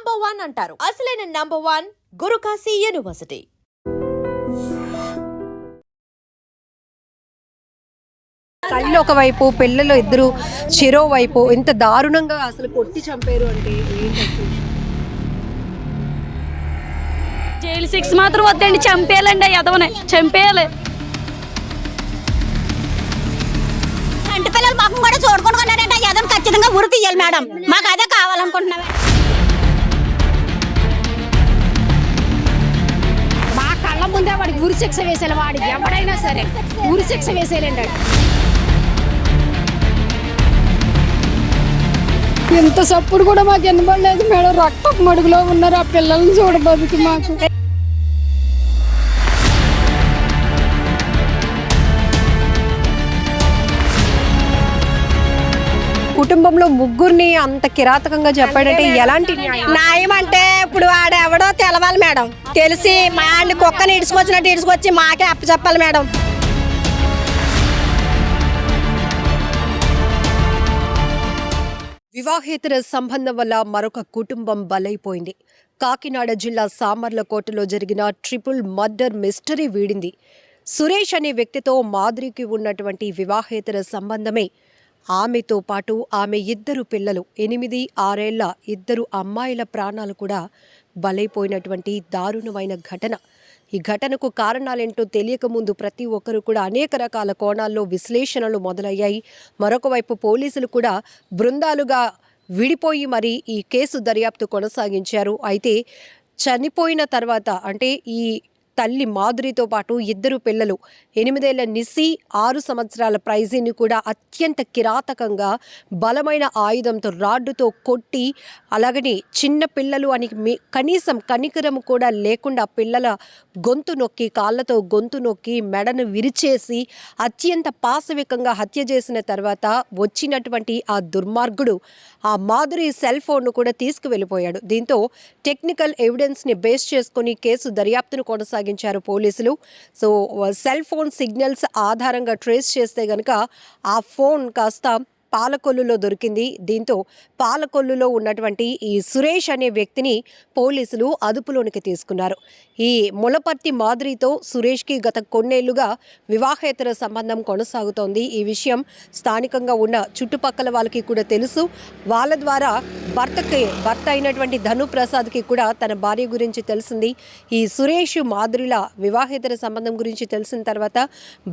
Number one అంటారు. అసలైన number one Guru Kashi university. తల్లి ఒకవైపు పిల్లలు ఇద్దరు చెరో వైపు ఇంత దారుణంగా అసలు కొట్టి చంపారు అంటే? జైలు శిక్ష మాత్రం వద్దండి చంపేయాలండి ఆ యదవని. చంపేయాలి. కంటి పిల్లలు మాకు కూడా చూడుకుంటున్నారంటే ఏదో ఖచ్చితంగా ఉరి తీయాలి మేడం. మాకు అదే కావాలనుకుంటున్నాం. ముందే వాడికి ఉరిశిక్ష శిక్ష వాడికి ఎవడైనా సరే ఉరిశిక్ష వేసేయాలండి ఎంత సప్పుడు కూడా మాకు వినబడలేదు మేడం. రక్తం మడుగులో ఉన్నారు ఆ పిల్లల్ని చూడబోదుకి మాకు. కుటుంబంలో ముగ్గురిని అంత కిరాతకంగా చెప్పాడంటే ఎలాంటి న్యాయం? అంటే ఇప్పుడు వాడెవడో తెలవాలి మేడం. తెలిసి మా ఆడిని కుక్కని ఇడుచుకొచ్చినట్టు ఇడుచుకొచ్చి మాకే అప్పచెప్పాలి మేడం. వివాహేతర సంబంధం వల్ల మరొక కుటుంబం బలైపోయింది. కాకినాడ జిల్లా సామర్లకోటలో జరిగిన ట్రిపుల్ మర్డర్ మిస్టరీ వీడింది. సురేష్ అనే వ్యక్తితో మాధురికి ఉన్నటువంటి వివాహేతర సంబంధమే ఆమెతో పాటు ఆమె ఇద్దరు పిల్లలు ఎనిమిది ఆరేళ్ళ ఇద్దరు అమ్మాయిల ప్రాణాలు కూడా బలైపోయినటువంటి దారుణమైన ఘటన. ఈ ఘటనకు కారణాలేంటో తెలియక ముందు ప్రతి ఒక్కరు కూడా అనేక రకాల కోణాల్లో విశ్లేషణలు మొదలయ్యాయి. మరొక వైపు పోలీసులు కూడా బృందాలుగా విడిపోయి మరి ఈ కేసు దర్యాప్తు కొనసాగించారు. అయితే చనిపోయిన తర్వాత అంటే ఈ తల్లి మాధురితో పాటు ఇద్దరు పిల్లలు. ఎనిమిదేళ్ళ నిసి ఆరు సంవత్సరాల ప్రైజీని కూడా అత్యంత కిరాతకంగా బలమైన ఆయుధంతో రాడ్డుతో కొట్టి అలాగని చిన్న పిల్లలు అని మీ కనీసం కనికరం కూడా లేకుండా పిల్లల గొంతు నొక్కి కాళ్ళతో గొంతు నొక్కి మెడను విరిచేసి అత్యంత పాశవికంగా హత్య చేసిన తర్వాత వచ్చినటువంటి ఆ దుర్మార్గుడు ఆ మాధురి సెల్ ఫోన్ను కూడా తీసుకువెళ్ళిపోయాడు. దీంతో టెక్నికల్ ఎవిడెన్స్ని బేస్ చేసుకుని కేసు దర్యాప్తును కొనసాగించారు పోలీసులు. సో సెల్ ఫోన్ సిగ్నల్స్ ఆధారంగా ట్రేస్ చేస్తే గనుక ఆ ఫోన్ కాస్త పాలకొల్లులో దొరికింది. దీంతో పాలకొల్లులో ఉన్నటువంటి ఈ సురేష్ అనే వ్యక్తిని పోలీసులు అదుపులోనికి తీసుకున్నారు. ఈ ములపర్తి మాదిరితో సురేష్కి గత కొన్నేళ్ళుగా వివాహేతర సంబంధం కొనసాగుతోంది. ఈ విషయం స్థానికంగా ఉన్న చుట్టుపక్కల వాళ్ళకి కూడా తెలుసు. వాళ్ళ ద్వారా భర్తకి భర్త అయినటువంటి ధను ప్రసాద్కి కూడా తన భార్య గురించి తెలిసింది. ఈ సురేష్ మాధురిల వివాహేతర సంబంధం గురించి తెలిసిన తర్వాత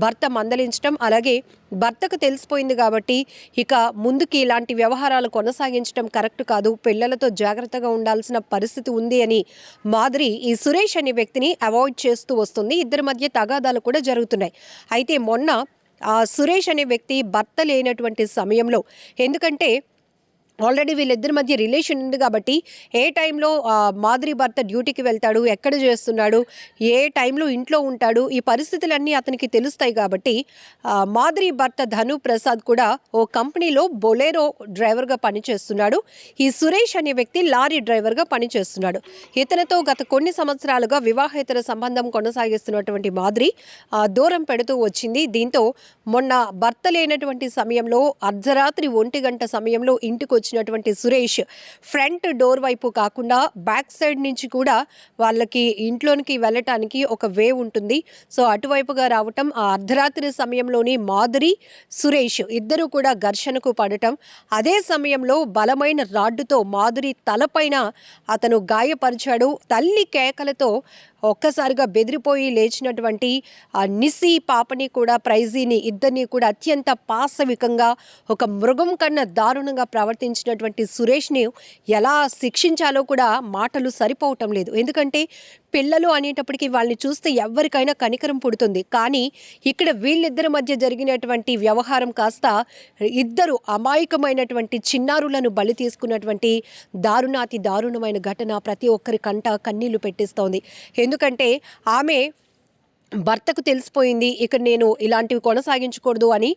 భర్త మందలించడం అలాగే భర్తకు తెలిసిపోయింది కాబట్టి ఇక ముందుకి ఇలాంటి వ్యవహారాలు కొనసాగించడం కరెక్ట్ కాదు. పిల్లలతో జాగ్రత్తగా ఉండాల్సిన పరిస్థితి ఉంది అని మాధురి ఈ సురేష్ అనే వ్యక్తిని అవాయిడ్ చేస్తూ వస్తుంది. ఇద్దరి మధ్య తగాదాలు కూడా జరుగుతున్నాయి. అయితే మొన్న ఆ సురేష్ అనే వ్యక్తి భర్త లేనటువంటి సమయంలో ఎందుకంటే ఆల్రెడీ వీళ్ళిద్దరి మధ్య రిలేషన్ ఉంది కాబట్టి ఏ టైంలో మాదిరి భర్త డ్యూటీకి వెళ్తాడు ఎక్కడ చేస్తున్నాడు ఏ టైంలో ఇంట్లో ఉంటాడు ఈ పరిస్థితులన్నీ అతనికి తెలుస్తాయి కాబట్టి మాదిరి భర్త ధను ప్రసాద్ కూడా ఓ కంపెనీలో బొలేరో డ్రైవర్గా పనిచేస్తున్నాడు. ఈ సురేష్ అనే వ్యక్తి లారీ డ్రైవర్గా పనిచేస్తున్నాడు. ఇతనితో గత కొన్ని సంవత్సరాలుగా వివాహేతర సంబంధం కొనసాగిస్తున్నటువంటి మాదిరి దూరం పెడుతూ వచ్చింది. దీంతో మొన్న భర్త లేనటువంటి సమయంలో అర్ధరాత్రి ఒంటి గంట సమయంలో ఇంటికి వచ్చినటువంటి సురేష్ ఫ్రంట్ డోర్ వైపు కాకుండా బ్యాక్ సైడ్ నుంచి కూడా వాళ్ళకి ఇంట్లోనికి వెళ్ళటానికి ఒక వే ఉంటుంది. సో అటువైపుగా రావటం ఆ అర్ధరాత్రి సమయంలోని మాధురి సురేష్ ఇద్దరు కూడా ఘర్షణకు పడటం. అదే సమయంలో బలమైన రాడ్డుతో మాధురి తలపైన అతను గాయపరిచాడు. తల్లి కేకలతో ఒక్కసారిగా బెదిరిపోయి లేచినటువంటి ఆ నిసి పాపని కూడా ప్రైజీని ఇద్దరిని కూడా అత్యంత పాశవికంగా ఒక మృగం కన్నా దారుణంగా ప్రవర్తించినటువంటి సురేష్ని ఎలా శిక్షించాలో కూడా మాటలు సరిపోవటం లేదు. ఎందుకంటే పిల్లలు అనేటప్పటికీ వాళ్ళని చూస్తే ఎవరికైనా కనికరం పుడుతుంది. కానీ ఇక్కడ వీళ్ళిద్దరి మధ్య జరిగినటువంటి వ్యవహారం కాస్త ఇద్దరు అమాయకమైనటువంటి చిన్నారులను బలి తీసుకున్నటువంటి దారుణాతి దారుణమైన ఘటన ప్రతి ఒక్కరి కంట కన్నీళ్ళు పెట్టిస్తోంది. ఎందుకంటే ఆమె భర్తకు తెలిసిపోయింది ఇక నేను ఇలాంటివి కొనసాగించకూడదు అని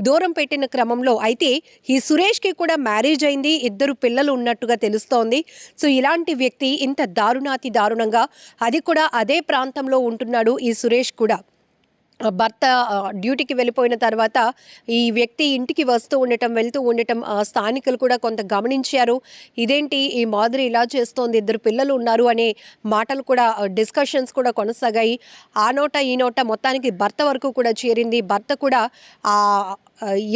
దూరం పెట్టిన క్రమంలో అయితే ఈ సురేష్కి కూడా మ్యారేజ్ అయింది ఇద్దరు పిల్లలు ఉన్నట్టుగా తెలుస్తోంది. సో ఇలాంటి వ్యక్తి ఇంత దారుణాతి దారుణంగా అది కూడా అదే ప్రాంతంలో ఉంటున్నాడు ఈ సురేష్ కూడా. భర్త డ్యూటీకి వెళ్ళిపోయిన తర్వాత ఈ వ్యక్తి ఇంటికి వస్తూ ఉండటం వెళ్తూ ఉండటం స్థానికులు కూడా కొంత గమనించారు. ఇదేంటి? ఈ మాదిరి ఇలా చేస్తోంది ఇద్దరు పిల్లలు ఉన్నారు అనే మాటలు కూడా డిస్కషన్స్ కూడా కొనసాగాయి. ఆ నోట ఈ నోట మొత్తానికి భర్త వరకు కూడా చేరింది. భర్త కూడా ఆ,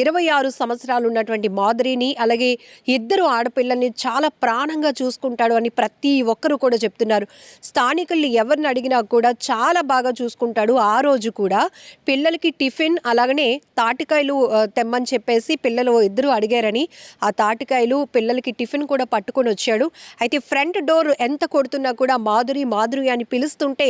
ఇరవై ఆరు సంవత్సరాలు ఉన్నటువంటి మాధురిని అలాగే ఇద్దరు ఆడపిల్లల్ని చాలా ప్రాణంగా చూసుకుంటాడు అని ప్రతి ఒక్కరు కూడా చెప్తున్నారు. స్థానికుల్ని ఎవరిని అడిగినా కూడా చాలా బాగా చూసుకుంటాడు. ఆ రోజు కూడా పిల్లలకి టిఫిన్ అలాగనే తాటికాయలు తెమ్మని చెప్పేసి పిల్లలు ఇద్దరు అడిగారని ఆ తాటికాయలు పిల్లలకి టిఫిన్ కూడా పట్టుకొని వచ్చాడు. అయితే ఫ్రంట్ డోర్ ఎంత కొడుతున్నా కూడా మాధురి మాధురి అని పిలుస్తుంటే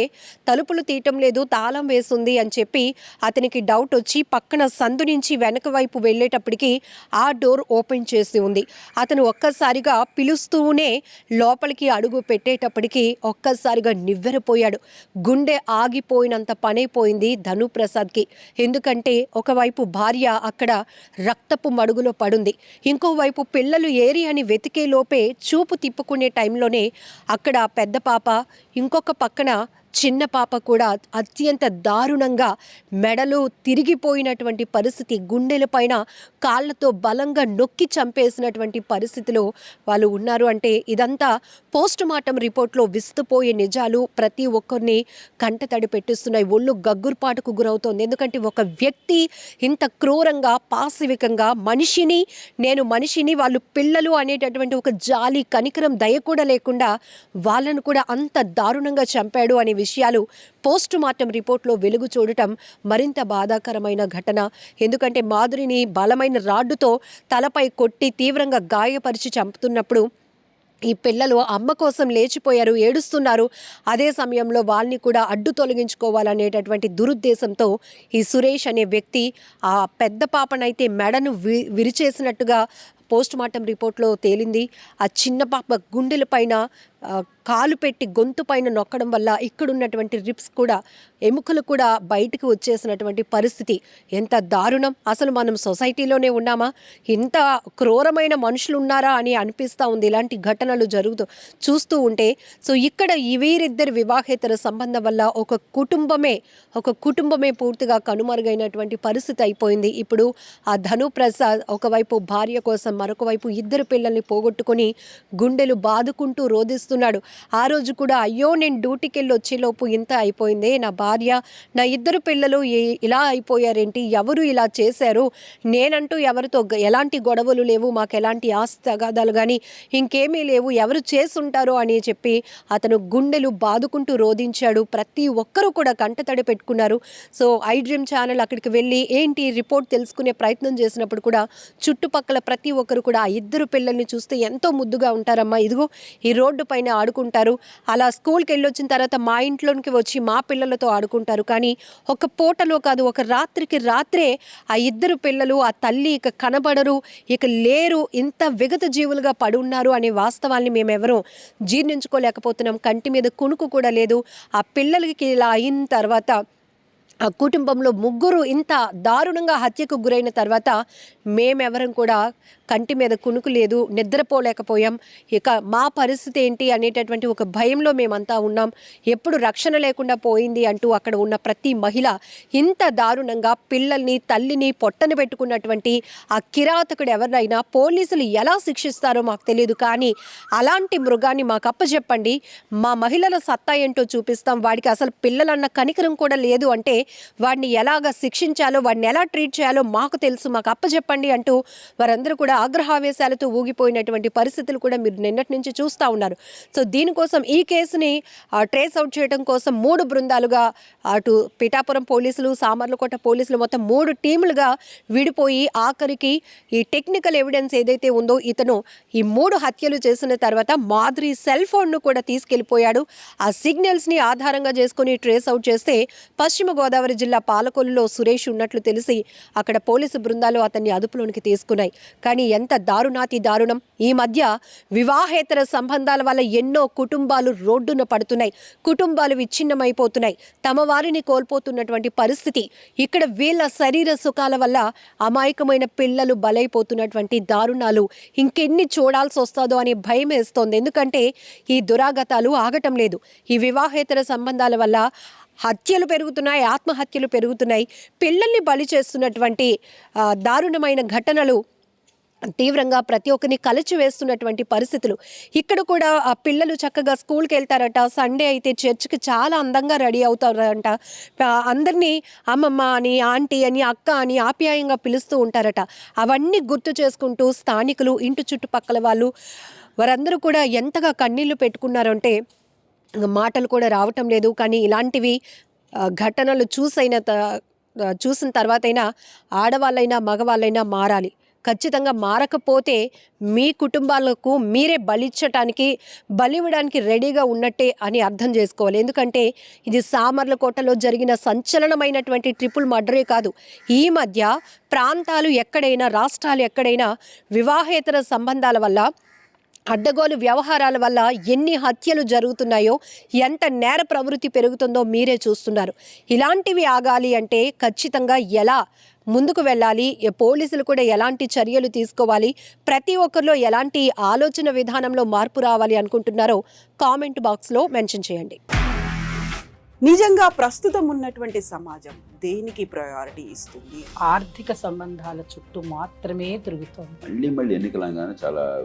తలుపులు తీయటం లేదు తాళం వేస్తుంది అని చెప్పి అతనికి డౌట్ వచ్చి పక్కన సందు నుంచి వెనక వైపు వెళ్ళేటప్పటికి ఆ డోర్ ఓపెన్ చేసి ఉంది. అతను ఒక్కసారిగా పిలుస్తూనే లోపలికి అడుగు పెట్టేటప్పటికి ఒక్కసారిగా నివ్వెరపోయాడు. గుండె ఆగిపోయినంత పనైపోయింది ధను ప్రసాద్కి ఎందుకంటే ఒకవైపు భార్య అక్కడ రక్తపు మడుగులో పడుంది. ఇంకోవైపు పిల్లలు ఏరి అని వెతికే లోపే చూపు తిప్పుకునే టైంలోనే అక్కడ పెద్ద పాప ఇంకొక పక్కన చిన్న పాప కూడా అత్యంత దారుణంగా మెడలు తిరిగిపోయినటువంటి పరిస్థితి గుండెల పైన కాళ్ళతో బలంగా నొక్కి చంపేసినటువంటి పరిస్థితిలో వాళ్ళు ఉన్నారు. అంటే ఇదంతా పోస్ట్ మార్టం రిపోర్ట్లో విస్తుపోయే నిజాలు ప్రతి ఒక్కరిని కంటతడి పెట్టిస్తున్నాయి. ఒళ్ళు గగ్గుర్పాటుకు గురవుతోంది. ఎందుకంటే ఒక వ్యక్తి ఇంత క్రూరంగా పాశవికంగా మనిషిని నేను మనిషిని వాళ్ళు పిల్లలు అనేటటువంటి ఒక జాలి కనికరం దయ కూడా లేకుండా వాళ్ళను కూడా అంత దారుణంగా చంపాడు అనే విషయాలు పోస్ట్ మార్టం రిపోర్ట్లో వెలుగు చూడటం మరింత బాధాకరమైన ఘటన. ఎందుకంటే మాధురిని బలమైన రాడ్డుతో తలపై కొట్టి తీవ్రంగా గాయపరిచి చంపుతున్నప్పుడు ఈ పిల్లలు అమ్మ కోసం లేచిపోయారు ఏడుస్తున్నారు. అదే సమయంలో వాళ్ళని కూడా అడ్డు తొలగించుకోవాలనేటటువంటి దురుద్దేశంతో ఈ సురేష్ అనే వ్యక్తి ఆ పెద్ద పాపనైతే మెడను వి విరిచేసినట్టుగా పోస్ట్ మార్టం రిపోర్ట్లో తేలింది. ఆ చిన్న పాప గుండెల పైన కాలు పెట్టి గొంతు పైన నొక్కడం వల్ల ఇక్కడున్నటువంటి రిప్స్ కూడా ఎముకలు కూడా బయటకు వచ్చేసినటువంటి పరిస్థితి. ఎంత దారుణం! అసలు మనం సొసైటీలోనే ఉన్నామా? ఇంత క్రూరమైన మనుషులు ఉన్నారా అని అనిపిస్తూ ఉంది. ఇలాంటి ఘటనలు జరుగుతూ చూస్తూ ఉంటే సో ఇక్కడ ఈ వీరిద్దరి వివాహేతర సంబంధం వల్ల ఒక కుటుంబమే ఒక కుటుంబమే పూర్తిగా కనుమరుగైనటువంటి పరిస్థితి అయిపోయింది. ఇప్పుడు ఆ ధను ప్రసాద్ ఒకవైపు భార్య కోసం మరొక వైపు ఇద్దరు పిల్లల్ని పోగొట్టుకొని గుండెలు బాదుకుంటూ రోధిస్తున్నాడు. ఆ రోజు కూడా అయ్యో నేను డ్యూటీకి వెళ్ళి వచ్చేలోపు ఇంత అయిపోయిందే నా భార్య నా ఇద్దరు పిల్లలు ఇలా అయిపోయారేంటి ఎవరు ఇలా చేశారు నేనంటూ ఎవరితో గ- ఎలాంటి గొడవలు లేవు మాకు ఎలాంటి ఆస్తి తగాదాలు కానీ ఇంకేమీ లేవు ఎవరు చేసుంటారో అని చెప్పి అతను గుండెలు బాదుకుంటూ రోధించాడు. ప్రతి ఒక్కరూ కూడా కంటతడి పెట్టుకున్నారు. సో ఐ డ్రీమ్ ఛానల్ అక్కడికి వెళ్ళి ఏంటి రిపోర్ట్ తెలుసుకునే ప్రయత్నం చేసినప్పుడు కూడా చుట్టుపక్కల ప్రతి ఒక్కరు కూడా ఆ ఇద్దరు పిల్లల్ని చూస్తే ఎంతో ముద్దుగా ఉంటారమ్మా. ఇదిగో ఈ రోడ్డు పైన ఆడుకుంటారు. అలా స్కూల్కి వెళ్ళొచ్చిన తర్వాత మా ఇంట్లోనికి వచ్చి మా పిల్లలతో ఆడుకుంటారు. కానీ ఒక పూటలో కాదు ఒక రాత్రికి రాత్రే ఆ ఇద్దరు పిల్లలు ఆ తల్లి ఇక కనబడరు ఇక లేరు ఇంత విగత జీవులుగా పడి ఉన్నారు అనే వాస్తవాన్ని మేమెవరూ జీర్ణించుకోలేకపోతున్నాం. కంటి మీద కునుకు కూడా లేదు. ఆ పిల్లలకి ఇలా అయిన తర్వాత కుటుంబంలో ముగ్గురు ఇంత దారుణంగా హత్యకు గురైన తర్వాత మేమెవరం కూడా కంటి మీద కునుకు లేదు నిద్రపోలేకపోయాం. ఇక మా పరిస్థితి ఏంటి అనేటటువంటి ఒక భయంలో మేమంతా ఉన్నాం. ఎప్పుడు రక్షణ లేకుండా పోయింది అంటూ అక్కడ ఉన్న ప్రతి మహిళ ఇంత దారుణంగా పిల్లల్ని తల్లిని పొట్టను పెట్టుకున్నటువంటి ఆ కిరాతకుడు ఎవరినైనా పోలీసులు ఎలా శిక్షిస్తారో మాకు తెలియదు కానీ అలాంటి మృగాన్ని మాకు అప్పచెప్పండి. మా మహిళల సత్తా ఏంటో చూపిస్తాం. వాడికి అసలు పిల్లలన్న కనికరం కూడా లేదు అంటే వాడిని ఎలాగ శిక్షించాలో వాడిని ఎలా ట్రీట్ చేయాలో మాకు తెలుసు మాకు అప్పచెప్పండి అంటూ వారందరూ కూడా ఆగ్రహావేశాలతో ఊగిపోయినటువంటి పరిస్థితులు కూడా మీరు నిన్నటి నుంచి చూస్తూ ఉన్నారు. సో దీనికోసం ఈ కేసుని ట్రేస్ అవుట్ చేయడం కోసం మూడు బృందాలుగా అటు పిఠాపురం పోలీసులు సామర్లకోట పోలీసులు మొత్తం మూడు టీములుగా విడిపోయి ఆఖరికి ఈ టెక్నికల్ ఎవిడెన్స్ ఏదైతే ఉందో ఇతను ఈ మూడు హత్యలు చేసిన తర్వాత మాధురి సెల్ ఫోన్ను కూడా తీసుకెళ్ళిపోయాడు ఆ సిగ్నల్స్ని ఆధారంగా చేసుకుని ట్రేస్ అవుట్ చేస్తే పశ్చిమ గోదావరి జిల్లా పాలకొల్లులో సురేష్ ఉన్నట్లు తెలిసి అక్కడ పోలీసు బృందాలు అతన్ని అదుపులోనికి తీసుకున్నాయి. కానీ ఎంత దారుణాతి దారుణం! ఈ మధ్య వివాహేతర సంబంధాల వల్ల ఎన్నో కుటుంబాలు రోడ్డున పడుతున్నాయి. కుటుంబాలు విచ్ఛిన్నమైపోతున్నాయి. తమ వారిని కోల్పోతున్నటువంటి పరిస్థితి. ఇక్కడ వీళ్ళ శరీర సుఖాల వల్ల అమాయకమైన పిల్లలు బలైపోతున్నటువంటి దారుణాలు. ఇంకెన్ని చూడాల్సి వస్తుందో అనే భయం వేస్తోంది. ఎందుకంటే ఈ దురాగతాలు ఆగటం లేదు. ఈ వివాహేతర సంబంధాల వల్ల హత్యలు పెరుగుతున్నాయి ఆత్మహత్యలు పెరుగుతున్నాయి. పిల్లల్ని బలి చేస్తున్నటువంటి దారుణమైన ఘటనలు తీవ్రంగా ప్రతి ఒక్కరిని కలిచి వేస్తున్నటువంటి పరిస్థితులు. ఇక్కడ కూడా ఆ పిల్లలు చక్కగా స్కూల్కి వెళ్తారట సండే అయితే చర్చ్కి చాలా అందంగా రెడీ అవుతారంట. అందరినీ అమ్మమ్మ అని ఆంటీ అని అక్క అని ఆప్యాయంగా పిలుస్తూ ఉంటారట. అవన్నీ గుర్తు చేసుకుంటూ స్థానికులు ఇంటి చుట్టుపక్కల వాళ్ళు వారందరూ కూడా ఎంతగా కన్నీళ్ళు పెట్టుకున్నారంటే మాటలు కూడా రావటం లేదు. కానీ ఇలాంటివి ఘటనలు చూసైన త- చూసిన తర్వాతైనా ఆడవాళ్ళైనా మగవాళ్ళైనా మారాలి. ఖచ్చితంగా మారకపోతే మీ కుటుంబాలకు మీరే బలిచ్చటానికి బలివ్వడానికి రెడీగా ఉన్నట్టే అని అర్థం చేసుకోవాలి. ఎందుకంటే ఇది సామర్లకోటలో జరిగిన సంచలనమైనటువంటి ట్రిపుల్ మర్డరే కాదు. ఈ మధ్య ప్రాంతాలు ఎక్కడైనా రాష్ట్రాలు ఎక్కడైనా వివాహేతర సంబంధాల వల్ల అడ్డగోలు వ్యవహారాల వల్ల ఎన్ని హత్యలు జరుగుతున్నాయో ఎంత నేర ప్రవృత్తి పెరుగుతుందో మీరే చూస్తున్నారు. ఇలాంటివి ఆగాలి అంటే ఖచ్చితంగా ఎలా ముందుకు వెళ్ళాలి? పోలీసులు కూడా ఎలాంటి చర్యలు తీసుకోవాలి? ప్రతి ఒక్కరిలో ఎలాంటి ఆలోచన విధానంలో మార్పు రావాలి అనుకుంటున్నారో కామెంట్ బాక్స్లో మెన్షన్ చేయండి. నిజంగా ప్రస్తుతం ఉన్నటువంటి సమాజం దేనికి ప్రయారిటీ ఇస్తుంది? ఆర్థిక సంబంధాల చుట్టూ మాత్రమే తిరుగుతోంది. మళ్ళీ మళ్ళీ ఎన్నికలంగానే చాలా